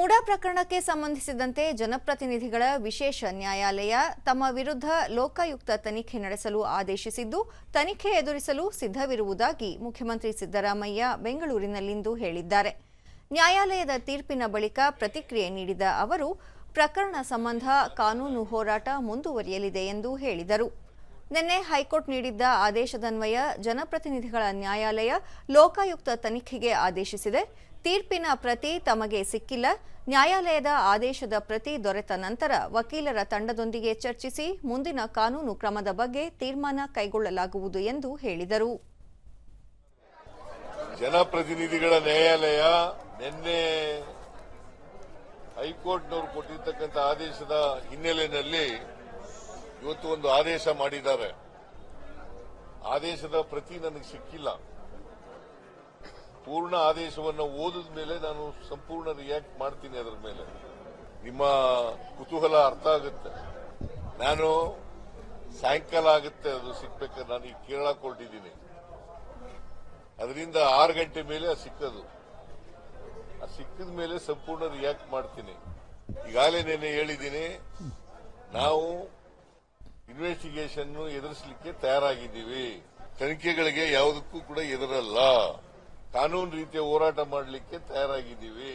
ಮುಡಾ ಪ್ರಕರಣಕ್ಕೆ ಸಂಬಂಧಿಸಿದಂತೆ ಜನಪ್ರತಿನಿಧಿಗಳ ವಿಶೇಷ ನ್ಯಾಯಾಲಯ ತಮ್ಮ ವಿರುದ್ಧ ಲೋಕಾಯುಕ್ತ ತನಿಖೆ ನಡೆಸಲು ಆದೇಶಿಸಿದ್ದು, ತನಿಖೆ ಎದುರಿಸಲು ಸಿದ್ಧವಿರುವುದಾಗಿ ಮುಖ್ಯಮಂತ್ರಿ ಸಿದ್ದರಾಮಯ್ಯ ಬೆಂಗಳೂರಿನಲ್ಲಿಂದು ಹೇಳಿದ್ದಾರೆ. ನ್ಯಾಯಾಲಯದ ತೀರ್ಪಿನ ಬಳಿಕ ಪ್ರತಿಕ್ರಿಯೆ ನೀಡಿದ ಅವರು, ಪ್ರಕರಣ ಸಂಬಂಧ ಕಾನೂನು ಹೋರಾಟ ಮುಂದುವರಿಯಲಿದೆ ಎಂದು ಹೇಳಿದರು. ನಿನ್ನೆ ಹೈಕೋರ್ಟ್ ನೀಡಿದ್ದ ಆದೇಶದನ್ವಯ ಜನಪ್ರತಿನಿಧಿಗಳ ನ್ಯಾಯಾಲಯ ಲೋಕಾಯುಕ್ತ ತನಿಖೆಗೆ ಆದೇಶಿಸಿದೆ. ತೀರ್ಪಿನ ಪ್ರತಿ ತಮಗೆ ಸಿಕ್ಕಿಲ್ಲ. ನ್ಯಾಯಾಲಯದ ಆದೇಶದ ಪ್ರತಿ ದೊರೆತ ನಂತರ ವಕೀಲರ ತಂಡದೊಂದಿಗೆ ಚರ್ಚಿಸಿ ಮುಂದಿನ ಕಾನೂನು ಕ್ರಮದ ಬಗ್ಗೆ ತೀರ್ಮಾನ ಕೈಗೊಳ್ಳಲಾಗುವುದು ಎಂದು ಹೇಳಿದರು. ಜನಪ್ರತಿನಿಧಿಗಳ ನ್ಯಾಯಾಲಯ ನಿನ್ನೆ ಹೈಕೋರ್ಟ್ನವರು ಕೊಟ್ಟಿರ್ತಕ್ಕಂಥ ಆದೇಶದ ಹಿನ್ನೆಲೆಯಲ್ಲಿ ಇವತ್ತು ಒಂದು ಆದೇಶ ಮಾಡಿದ್ದಾರೆ. ಆದೇಶದ ಪ್ರತಿ ನನಗೆ ಸಿಕ್ಕಿಲ್ಲ. ಪೂರ್ಣ ಆದೇಶವನ್ನು ಓದಿದ ಮೇಲೆ ನಾನು ಸಂಪೂರ್ಣ ರಿಯಾಕ್ಟ್ ಮಾಡ್ತೀನಿ ಅದರ ಮೇಲೆ. ನಿಮ್ಮ ಕುತೂಹಲ ಅರ್ಥ ಆಗುತ್ತೆ. ನಾನು ಸಾಯಂಕಾಲ ಆಗುತ್ತೆ, ಅದು ಸಿಗ್ಬೇಕಾದ್ರೆ ನಾನು ಈಗ ಕೇರಳ ಕೊಟ್ಟಿದ್ದೀನಿ ಅದರಿಂದ ಆರು ಗಂಟೆ ಮೇಲೆ ಅದು ಸಿಕ್ಕದು. ಆ ಸಿಕ್ಕಿದ ಮೇಲೆ ಸಂಪೂರ್ಣ ರಿಯಾಕ್ಟ್ ಮಾಡ್ತೀನಿ. ಈಗಾಗಲೇ ನಿನ್ನೆ ಹೇಳಿದ್ದೀನಿ, ನಾವು ಇನ್ವೆಸ್ಟಿಗೇಷನ್ ಎದುರಿಸಲಿಕ್ಕೆ ತಯಾರಾಗಿದ್ದೀವಿ. ತನಿಖೆಗಳಿಗೆ ಯಾವುದಕ್ಕೂ ಕೂಡ ಎದುರಲ್ಲ. ಕಾನೂನು ರೀತಿಯ ಹೋರಾಟ ಮಾಡಲಿಕ್ಕೆ ತಯಾರಾಗಿದ್ದೀವಿ.